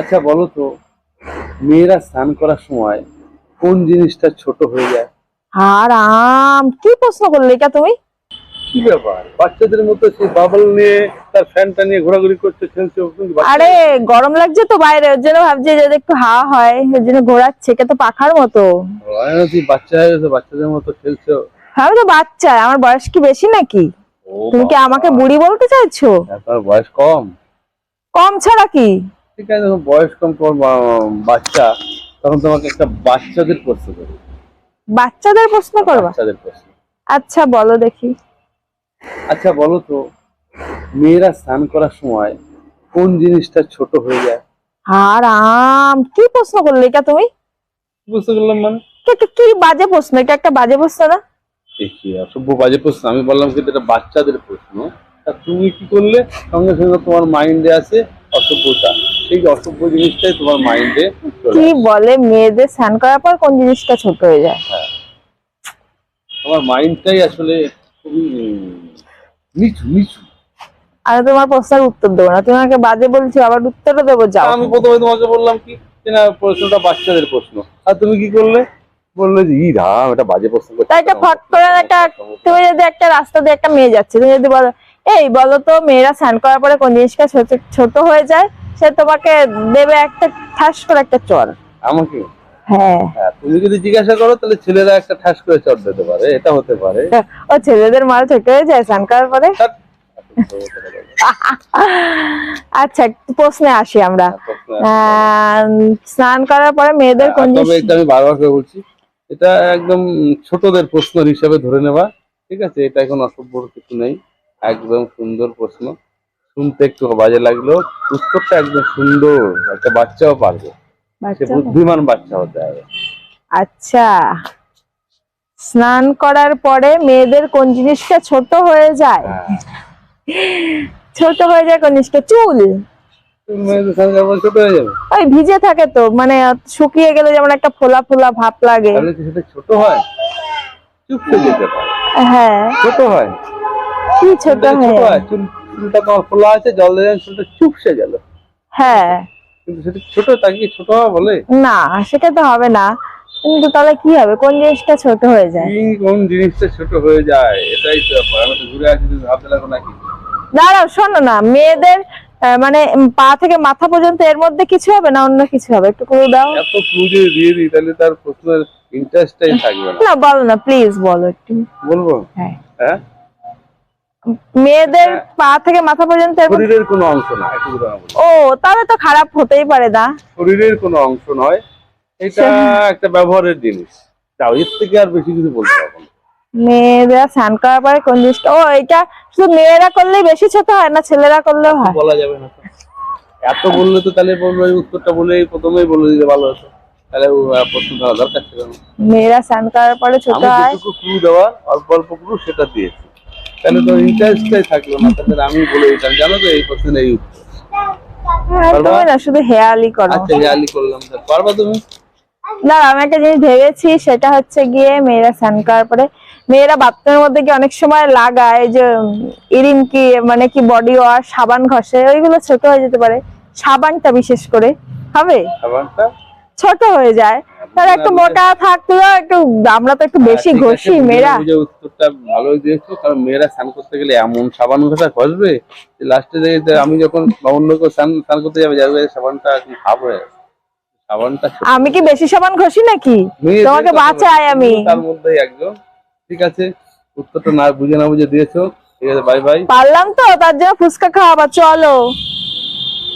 আচ্ছা বলো তো মেয়েরা স্নান করার সময় কোন জিনিসটা ছোট হয়ে যায়? আর আম কি প্রশ্ন করলে এটা তুমি? কি ব্যাপার? বাচ্চাদের মতো সেই বাবল নিয়ে তার ফ্যানটা নিয়ে ঘোরাঘুরি খেলছে আরে গরম লাগছে তো বাইরে ওর জন্য ভাবছি যদি একটু হাওয়া হয় ওর জন্য ঘোরাচ্ছে এটা তো পাখার মতো। তুই বাচ্চা হয়ে গেছে বাচ্চাদের মতো খেলছো। আমি তো বাচ্চা আমার বয়স কি বেশি নাকি? তুমি কি আমাকে বুড়ি বলতে চাইছো? তার বয়স কম। কম ছাড়া কি? ঠিক যখন বয়স কম বাচ্চা তখন তোমাকে একটা বাচ্চাদের প্রশ্ন করি বাচ্চাদের প্রশ্ন করবা? বাচ্চাদের প্রশ্ন। আচ্ছা বলো দেখি। আচ্ছা বলো তো মেয়েরা স্নান করার সময় কোন জিনিসটা ছোট হয়ে যায়? আর আম কি প্রশ্ন করলে এটা তুমি? বুঝতে পারলাম মানে? কি বাজে প্রশ্ন? এটা একটা বাজে প্রশ্ন না? দেখি অসভ্য বাজে প্রশ্ন। আমি বললাম কিন্তু এটা বাচ্চাদের প্রশ্ন। তা তুমি কি করলে? সঙ্গে সঙ্গে তোমার মাইন্ডে আছে অসভ্যতা। সেই অসভ্য জিনিসটাই তোমার মাইন্ডে কি বলে মেয়েদের স্নান করার পর কোন জিনিসটা ছোট হয়ে যায়? তোমার মাইন্ডটাই আসলে খুবই নিচু নিচু। আর তোমার প্রশ্নের উত্তর দেবো না। তুমি আমাকে বাজে বলছো আবার উত্তরও দেবো যাও। আমি প্রথমে তোমাকে বললাম কি না প্রশ্নটা বাচ্চাদের প্রশ্ন। আর তুমি কি করলে? বললে যে ই রাম এটা বাজে প্রশ্ন করছে তাই একটা ফট করে একটা তুমি যদি একটা রাস্তা দিয়ে একটা মেয়ে যাচ্ছে তুমি যদি বলো এই বলো তো মেয়েরা স্নান করার পরে কোন জিনিসটা ছোট হয়ে যায়? সে তোমাকে দেবে একটা ঠাস করে একটা চর। আমাকে? হ্যাঁ। হ্যাঁ তুমি যদি জিজ্ঞাসা করো তাহলে ছেলেরা একটা ঠাস করে চট দিতে পারে এটা হতে পারে। ও ছেলেদের মাল ছোট হয়ে যায় স্নান করার পরে? আচ্ছা প্রশ্নে আসি আমরা। আহ, স্নান করার পরে মেয়েদের কোন হ্যাঁ, আমি বারবার করে বলছি এটা একদম ছোটদের প্রশ্ন হিসাবে ধরে নেওয়া ঠিক আছে? এটা এখন অসভ্য কিছু নেই একদম সুন্দর প্রশ্ন। শুনতে একটু বাজে লাগল। উত্তরটা একদম সুন্দর। একটা বাচ্চাও পারবে। সে? বুদ্ধিমান বাচ্চা হতে হবে আচ্ছা। স্নান করার পরে মেয়েদের কোন জিনিসটা ছোট হয়ে যায়? হ্যাঁ। ছোট হয়ে যায় কোন জিনিসটা? চুল। হয়ে ওই ভিজে থাকে তো। মানে শুকিয়ে গেলে যেমন একটা ফোলা ফোলা ভাব লাগে। ছোট হয়? চুপসে যেতে পারে। হ্যাঁ। ছোট হয়। কি ছোট হয়ে? হয়? চুল চুলটা খোলা আছে জল দিয়ে চুলটা চুপসে গেল। হ্যাঁ। কিন্তু সেটা ছোট তাকে কি ছোট হওয়া বলে? না সেটা তো হবে না। কিন্তু তাহলে কি হবে? কোন জিনিসটা ছোট হয়ে যায়? কি কোন জিনিসটা ছোট হয়ে যায়? এটাই তো ব্যাপার। আমি তো ঘুরে আসি তুমি ভাবতে লাগো নাকি? দাঁড়াও শোনো না। মেয়েদের মানে পা থেকে মাথা পর্যন্ত এর মধ্যে কিছু হবে না অন্য কিছু হবে? একটু করে দাও। এত ক্লু যদি দিয়ে দিই তাহলে তার প্রশ্নের ইন্টারেস্টটাই থাকবে না। না বলো না প্লিজ বলো একটু। বলব? হ্যাঁ। হ্যাঁ? মেয়েদের পা থেকে মাথা পর্যন্ত শরীরের কোনো অংশ না বলো। ও তাহলে তো খারাপ হতেই পারে না শরীরের কোনো অংশ নয় এটা একটা ব্যবহারের জিনিস। তাও এর থেকে আর বেশি কিছু বলতে পারব না। মেয়েরা স্নান করার পরে কোন জিনিসটা ও এটা শুধু মেয়েরা করলেই বেশি ছোট হয় না ছেলেরা করলেও হয়? বলা যাবে না এত বললে তো তাহলে বলব উত্তরটা বলেই প্রথমেই বলে দিতে ভালো হতো। তাহলে প্রশ্ন দেওয়া দরকার ছিল না। মেয়েরা স্নান করার পরে ছোট হয়। দেওয়া অল্প অল্প সেটা দিয়েছি। তাহলে তো ইন্টারেস্টটাই থাকল না তাহলে আমি বলে দিতাম জানো তো এই প্রশ্নের এই উত্তর। হ্যাঁ, তুমি না শুধু হেয়ালি করো। আচ্ছা রিয়ালি করলাম স্যার। পারবা তুমি? না আমি একটা জিনিস ভেবেছি সেটা হচ্ছে গিয়ে মেয়েরা স্নান করার পরে মেয়েরা বাথরুমের মধ্যে কি অনেক সময় লাগায় যে ইরিন কি মানে কি বডি ওয়াশ সাবান ঘষে ওইগুলো ছোট হয়ে যেতে পারে। সাবানটা বিশেষ করে হবে? ছোট হয়ে যায়। তাহলে একটু মোটা থাকলেও একটু আমরা তো একটু বেশি হ্যাঁ, আছে, ঘষি মেয়েরা। উত্তরটা ভালোই দিয়েছ কারণ মেয়েরা স্নান করতে গেলে এমন সাবান ঘষা ঘষবে লাস্টে আমি যখন স্নান স্নান করতে যাবে যাবে সাবানটা খাব হয়ে সাবানটা আমি কি বেশি সাবান ঘষি নাকি? তোমাকে বাঁচাই আমি। তার মধ্যেই একজন। ঠিক আছে উত্তরটা না বুঝে না বুঝে দিয়েছ। ঠিক আছে বাই বাই পারলাম তো তার জন্য ফুচকা খাওয়াবা চলো।